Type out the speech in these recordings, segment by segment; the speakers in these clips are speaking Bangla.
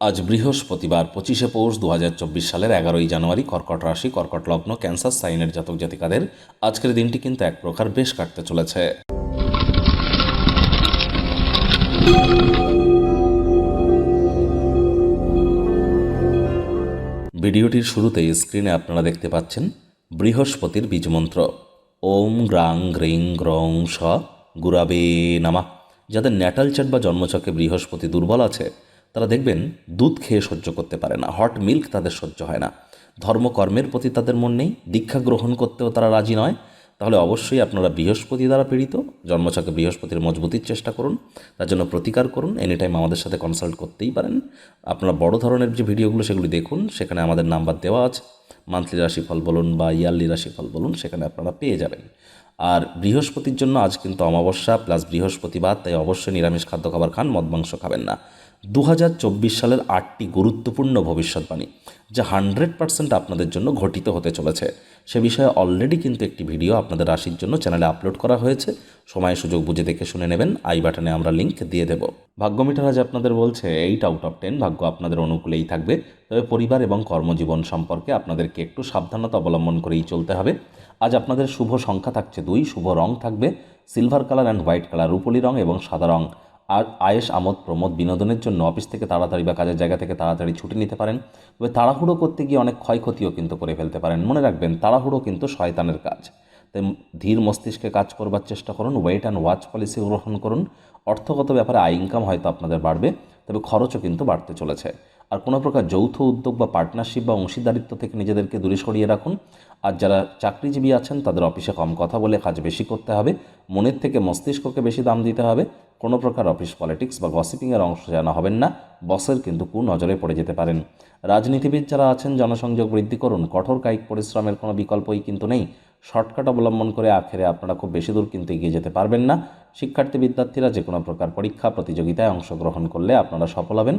আজ বৃহস্পতিবার পঁচিশে পৌষ দু হাজার চব্বিশ সালের এগারোই জানুয়ারি কর্কট রাশি, কর্কট লগ্ন, ক্যান্সার, সাইনের জাতক জাতিকাদের আজকের দিনটি কিন্তু এক প্রকার বেশ কাটতে চলেছে। ভিডিওটির শুরুতেই স্ক্রিনে আপনারা দেখতে পাচ্ছেন বৃহস্পতির বীজমন্ত্র ওম গ্রাং গ্রিং গ্রং স গুরাবে নামা। যাদের ন্যাটাল চাট বা জন্মচকে বৃহস্পতি দুর্বল আছে তারা দেখবেন দুধ খেয়ে সহ্য করতে পারে না, হট মিল্ক তাদের সহ্য হয় না। ধর্মকর্মের প্রতি তাদের মন নেই, দীক্ষা গ্রহণ করতেও তারা রাজি নয়। তাহলে অবশ্যই আপনারা বৃহস্পতি দ্বারা পীড়িত, জন্মছকে বৃহস্পতির মজবুতির চেষ্টা করুন, তার জন্য প্রতিকার করুন এনি টাইম আমাদের সাথে কনসাল্ট করতেই পারেন। আপনারা বড় ধরনের যে ভিডিওগুলো সেগুলি দেখুন, সেখানে আমাদের নাম্বার দেওয়া আছে মান্থলি রাশিফল বলুন বা ইয়ারলি রাশিফল বলুন, সেখানে আপনারা পেয়ে যাবেন। আর বৃহস্পতির জন্য আজ কিন্তু অমাবস্যা প্লাস বৃহস্পতিবার, তাই অবশ্যই নিরামিষ খাদ্য খাবার খান, মদ মাংস খাবেন না। দু হাজার চব্বিশ সালের আটটি গুরুত্বপূর্ণ ভবিষ্যৎবাণী, যা হান্ড্রেড পার্সেন্ট আপনাদের জন্য ঘটিত হতে চলেছে। সে বিষয়ে অলরেডি কিন্তু একটি ভিডিও আপনাদের রাশির জন্য চ্যানেলে আপলোড করা হয়েছে। সময় সুযোগ বুঝে দেখে শুনে নেবেন, আই বাটনে আমরা লিঙ্ক দিয়ে দেব। ভাগ্য মিটার আজ আপনাদের বলছে, এইট আউট অফ টেন ভাগ্য আপনাদের অনুকূলেই থাকবে। তবে পরিবার এবং কর্মজীবন সম্পর্কে আপনাদেরকে একটু সাবধানতা অবলম্বন করেই চলতে হবে। আজ আপনাদের শুভ সংখ্যা থাকছে দুই, শুভ রং থাকবে silver colour and white colour, রূপলি রং এবং সাদা রং। আর আয়েস আমোদ, প্রমোদ বিনোদনের জন্য অফিস থেকে তাড়াতাড়ি বা কাজের জায়গা থেকে তাড়াতাড়ি ছুটি নিতে পারেন। তবে তাড়াহুড়ো করতে গিয়ে অনেক ক্ষয়ক্ষতিও কিন্তু করে ফেলতে পারেন। মনে রাখবেন, তাড়াহুড়ো কিন্তু শয়তানের কাজ। তাই ধীর মস্তিষ্কে কাজ করবার চেষ্টা করুন ওয়েট অ্যান্ড ওয়াচ পলিসি গ্রহণ করুন। অর্থগত ব্যাপারে আয় ইনকাম হয়তো আপনাদের বাড়বে, তবে খরচও কিন্তু বাড়তে চলেছে। আর কোনো প্রকার যৌথ উদ্যোগ বা পার্টনারশিপ বা অংশীদারিত্ব থেকে নিজেদেরকে দূরে সরিয়ে রাখুন। আর যারা চাকরিজীবী আছেন, তাদের অফিসে কম কথা বলে কাজ বেশি করতে হবে। মনের থেকে মস্তিষ্ককে বেশি দাম দিতে হবে। কোনো প্রকার অফিস পলিটিক্স বা গসিপিংয়ের অংশ যেন হবেন না। বসের কিন্তু কু নজরে পড়ে যেতে পারেন। রাজনীতিবিদ যারা আছেন, জনসংযোগ বৃদ্ধি করুন। কঠোর কায়িক পরিশ্রমের কোনো বিকল্পই কিন্তু নেই। শর্টকাট অবলম্বন করে আখেরে আপনারা খুব বেশি দূর কিন্তু এগিয়ে যেতে পারবেন না। শিক্ষার্থী বিদ্যার্থীরা যে কোনো প্রকার পরীক্ষা, প্রতিযোগিতায় অংশগ্রহণ করলে আপনারা সফল হবেন।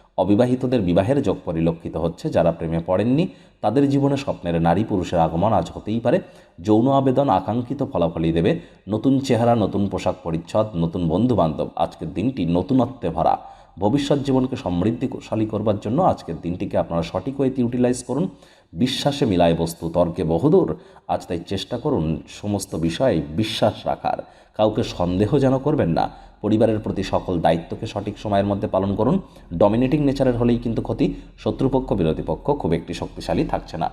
অবিবাহিতদের বিবাহের যোগ পরিলক্ষিত হচ্ছে, যারা প্রেমে পড়েননি, তাদের জীবনে স্বপ্নের নারী পুরুষের আগমন আজ হতেই পারে। যৌন আবেদন আকাঙ্ক্ষিত ফলাফলই দেবে। নতুন চেহারা, নতুন পোশাক পরিচ্ছদ, নতুন বন্ধু বান্ধব আজকের দিনটি নতুনত্বে ভরা। ভবিষ্যৎ জীবনকে সমৃদ্ধিশালী করবার জন্য আজকের দিনটিকে আপনারা সঠিক ওয়েতে ইউটিলাইজ করুন। বিশ্বাসে মিলায় বস্তু, তর্কে বহুদূর। আজ তাই চেষ্টা করুন সমস্ত বিষয়ে বিশ্বাস রাখার। কাউকে সন্দেহ যেন করবেন না। পরিবারের প্রতি সকল দায়িত্বকে সঠিক সময়ের মধ্যে পালন করুন। ডমিনেটিং নেচারের হলেই কিন্তু ক্ষতি, শত্রুপক্ষ, বিরোধী পক্ষ খুব একটি শক্তিশালী থাকছে না।